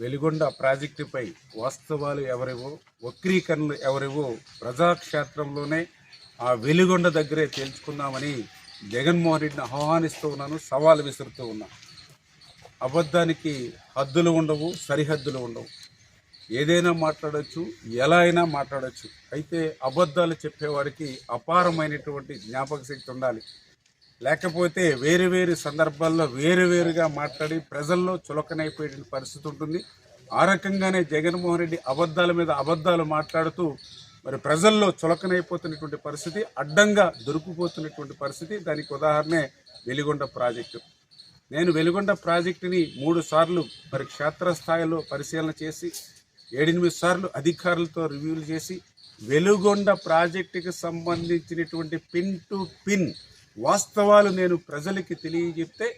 వెలిగొండ ప్రాజెక్టుపై వాస్తవాలు ఎవరివో వక్రీకరణలు ఎవరివో ప్రజాక్షేత్రంలోనే ఆ వెలిగొండ దగ్గరే తేల్చుకుందామని జగన్మోహన్ రెడ్డిని ఆహ్వానిస్తూ ఉన్నాను సవాలు విసురుతూ ఉన్నాను అబద్ధానికి హద్దులు ఉండవు సరిహద్దులు ఉండవు. ఏదైనా మాట్లాడచ్చు ఎలా అయినా మాట్లాడచ్చు. అయితే అబద్ధాలు చెప్పేవాడికి అపారమైనటువంటి జ్ఞాపక శక్తి ఉండాలి. లేకపోతే వేరు వేరు సందర్భాల్లో వేరు వేరుగా మాట్లాడి ప్రజల్లో చులకనైపోయే పరిస్థితి ఉంటుంది. ఆ రకంగానే జగన్మోహన్ రెడ్డి అబద్ధాల మీద అబద్ధాలు మాట్లాడుతూ మరి ప్రజల్లో చులకనైపోతున్నటువంటి పరిస్థితి అడ్డంగా దొరికిపోతున్నటువంటి పరిస్థితి. దానికి ఉదాహరణే వెలిగొండ ప్రాజెక్టు. నేను వెలుగొండ ప్రాజెక్టుని మూడు సార్లు మరి క్షేత్రస్థాయిలో పరిశీలన చేసి ఏడెనిమిది సార్లు అధికారులతో రివ్యూలు చేసి వెలుగొండ ప్రాజెక్టుకి సంబంధించినటువంటి పిన్ టు పిన్ వాస్తవాలు నేను ప్రజలకి తెలియజెప్తే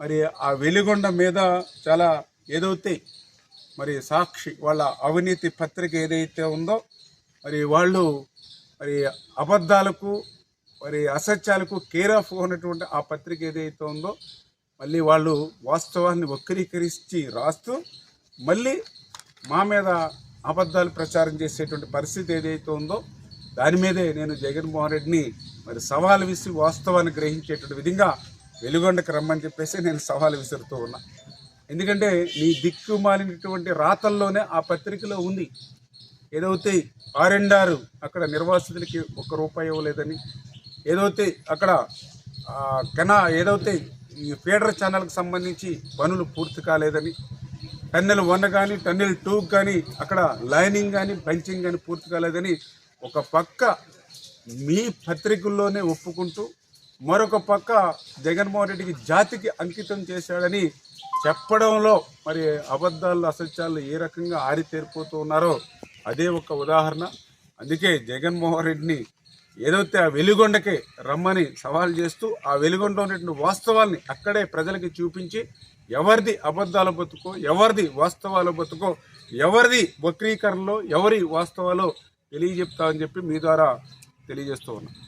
మరి ఆ వెలుగొండ మీద చాలా ఏదైతే మరి సాక్షి వాళ్ళ అవినీతి పత్రిక ఏదైతే ఉందో మరి వాళ్ళు మరి అబద్ధాలకు మరి అసత్యాలకు కేర్ ఆఫ్ ఉన్నటువంటి ఆ పత్రిక ఏదైతే ఉందో మళ్ళీ వాళ్ళు వాస్తవాన్ని వక్రీకరించి రాస్తూ మళ్ళీ మా మీద అబద్ధాలు ప్రచారం చేసేటువంటి పరిస్థితి ఏదైతే ఉందో దాని మీదే నేను జగన్మోహన్ రెడ్డిని మరి సవాలు విసి వాస్తవాన్ని గ్రహించేటువంటి విధంగా వెలుగొండకు రమ్మని చెప్పేసి నేను సవాలు విసురుతూ ఉన్నా. ఎందుకంటే నీ దిక్కు మాలినటువంటి రాతల్లోనే ఆ పత్రికలో ఉంది. ఏదైతే ఆరెండారు అక్కడ నిర్వాసితులకి ఒక్క రూపాయి ఇవ్వలేదని ఏదైతే అక్కడ కెనా ఏదైతే ఈ ఫీడర్ ఛానల్కి సంబంధించి పనులు పూర్తి కాలేదని టన్నెల్ వన్ కానీ టన్నెల్ టూ కానీ అక్కడ లైనింగ్ కానీ బంచింగ్ కానీ పూర్తి కాలేదని ఒక పక్క మీ పత్రికల్లోనే ఒప్పుకుంటూ మరొక పక్క జగన్మోహన్ రెడ్డికి జాతికి అంకితం చేశాడని చెప్పడంలో మరి అబద్ధాలు అసత్యాలు ఏ రకంగా ఆరితేరిపోతూ ఉన్నారో అదే ఒక ఉదాహరణ. అందుకే జగన్మోహన్ రెడ్డిని ఏదైతే ఆ వెలుగొండకే రమ్మని సవాల్ చేస్తూ ఆ వెలుగొండ ఉన్నటువంటి వాస్తవాల్ని అక్కడే ప్రజలకి చూపించి ఎవరిది అబద్ధాల బతుకో ఎవరిది వాస్తవాల బతుకో ఎవరిది వక్రీకరణలో ఎవరి వాస్తవాలో తెలియజెప్తా అని చెప్పి మీ ద్వారా తెలియజేస్తూ ఉన్నాను